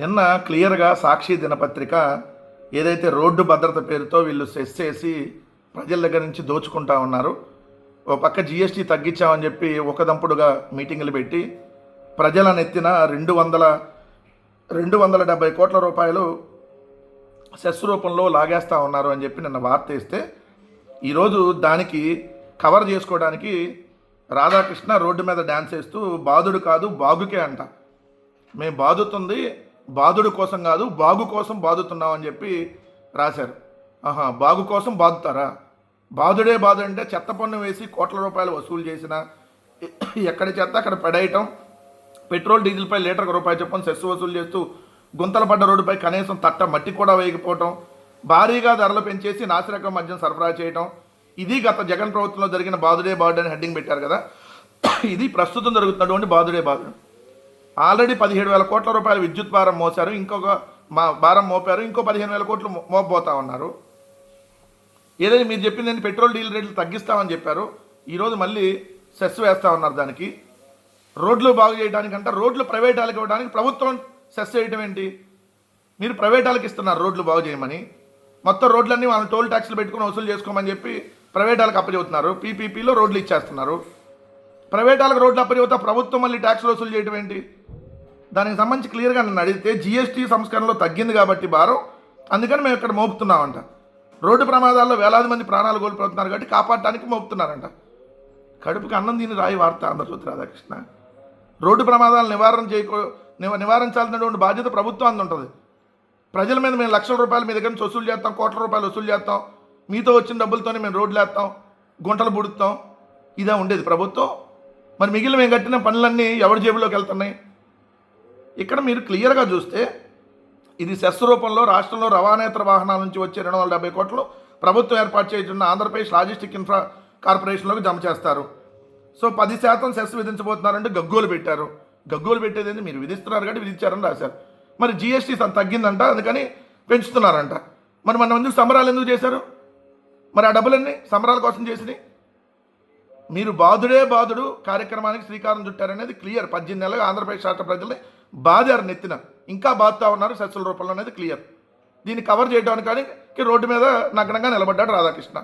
నిన్న క్లియర్గా సాక్షి దినపత్రిక ఏదైతే రోడ్డు భద్రత పేరుతో వీళ్ళు సెస్ చేసి ప్రజల దగ్గర నుంచి దోచుకుంటా ఉన్నారు ఓ పక్క జిఎస్టీ తగ్గించామని చెప్పి ఒకదంపుడుగా మీటింగులు పెట్టి ప్రజల నెత్తిన రెండు వందల రెండు వందల డెబ్బై కోట్ల రూపాయలు సెస్ రూపంలో లాగేస్తా ఉన్నారు అని చెప్పి నిన్న వార్త ఇస్తే ఈరోజు దానికి కవర్ చేసుకోవడానికి రాధాకృష్ణ రోడ్డు మీద డ్యాన్స్ వేస్తూ బాధుడు కాదు బాగుకే అంట. మేము బాదుతుంది బాధుడు కోసం కాదు బాగు కోసం బాదుతున్నాం అని చెప్పి రాశారు. ఆహా బాగు కోసం బాదుతారా బాధుడే బాధ అంటే చెత్త పన్ను వేసి కోట్ల రూపాయలు వసూలు చేసిన ఎక్కడి చెత్త? అక్కడ పెడేయటం. పెట్రోల్ డీజిల్పై లీటర్కి రూపాయి చొప్పున సెస్ వసూలు చేస్తూ గుంతల పడ్డ రోడ్డుపై కనీసం తట్ట మట్టి కూడా వేయకపోవటం. భారీగా ధరలు పెంచేసి నాసిరకం మద్యం సరఫరా చేయటం. ఇది గత జగన్ ప్రభుత్వంలో జరిగిన బాధుడే బాధుడే అని హెడ్డింగ్ పెట్టారు కదా. ఇది ప్రస్తుతం జరుగుతున్నటువంటి బాధుడే బాధుడు. ఆల్రెడీ పదిహేడు వేల కోట్ల రూపాయల విద్యుత్ భారం మోసారు ఇంకొక మా భారం మోపారు ఇంకో పదిహేను వేల కోట్లు మోపబోతా ఉన్నారు. ఏదైతే మీరు చెప్పింది పెట్రోల్ డీజిల్ రేట్లు తగ్గిస్తామని చెప్పారు. ఈరోజు మళ్ళీ సెస్ వేస్తా ఉన్నారు దానికి. రోడ్లు బాగు చేయడానికంటే రోడ్లు ప్రైవేట్ వాళ్ళకి ఇవ్వడానికి ప్రభుత్వం సెస్ చేయడం ఏంటి? మీరు ప్రైవేట్ వాళ్ళకి ఇస్తున్నారు రోడ్లు బాగు చేయమని. మొత్తం రోడ్లన్నీ వాళ్ళని టోల్ ట్యాక్స్లు పెట్టుకుని వసూలు చేసుకోమని చెప్పి ప్రైవేట్ వాళ్ళకి అప్పచెబుతున్నారు. పీపీపీలో రోడ్లు ఇచ్చేస్తున్నారు. ప్రైవేట్ వాళ్ళకి రోడ్లు ప్రభుత్వం మళ్ళీ ట్యాక్స్లు వసూలు చేయడం ఏంటి? దానికి సంబంధించి క్లియర్గా నన్ను అడిగితే జిఎస్టీ సంస్కరణలో తగ్గింది కాబట్టి భారం. అందుకని మేము ఇక్కడ మోపుతున్నామంట. రోడ్డు ప్రమాదాల్లో వేలాది మంది ప్రాణాలు కోల్పోతున్నారు కాబట్టి కాపాడటానికి మోపుతున్నారంట. కడుపుకి అన్నం తిని రాయి వార్త ఆంధ్రజ్యోతి రాధాకృష్ణ. రోడ్డు ప్రమాదాలు నివారణ చేయకో నివారించాల్సినటువంటి బాధ్యత ప్రభుత్వం అందు ఉంటుంది ప్రజల మీద మేము లక్షల రూపాయలు మీ దగ్గర నుంచి వసూలు చేస్తాం కోట్ల రూపాయలు వసూలు చేస్తాం. మీతో వచ్చిన డబ్బులతోనే మేము రోడ్లు వేస్తాం గుంటలు పుడుతాం ఇదే ఉండేది ప్రభుత్వం. మరి మిగిలిన మేము కట్టిన పనులన్నీ ఎవరి జేబులోకి వెళ్తున్నాయి? ఇక్కడ మీరు క్లియర్గా చూస్తే ఇది సెస్ రూపంలో రాష్ట్రంలో రవాణేతర వాహనాల నుంచి వచ్చే రెండు వందల డెబ్బై కోట్లు ప్రభుత్వం ఏర్పాటు చేస్తున్న ఆంధ్రప్రదేశ్ లాజిస్టిక్ ఇన్ఫ్రా కార్పొరేషన్లోకి జమ చేస్తారు. సో పది శాతం సెస్ విధించబోతున్నారంటే గగ్గోలు పెట్టారు. గగ్గోలు పెట్టేది ఏంది? మీరు విధిస్తున్నారు కాబట్టి విధించారని రాశారు. మరి జిఎస్టీ తగ్గిందంట అందుకని పెంచుతున్నారంట. మరి మన ముందు సంబరాలు ఎందుకు చేశారు? మరి ఆ డబ్బులన్నీ సంబరాల కోసం చేసినాయి మీరు బాధుడే బాధుడు కార్యక్రమానికి శ్రీకారం చుట్టారనేది క్లియర్. పద్దెనిమిది నెలలు ఆంధ్రప్రదేశ్ రాష్ట్ర ప్రజల్ని బాధారు నెత్తిన ఇంకా బాధుతా ఉన్నారు సస్సుల రూపంలో అనేది క్లియర్. దీన్ని కవర్ చేయడానికి కానీ రోడ్డు మీద నగ్నంగా నిలబడ్డాడు రాధాకృష్ణ.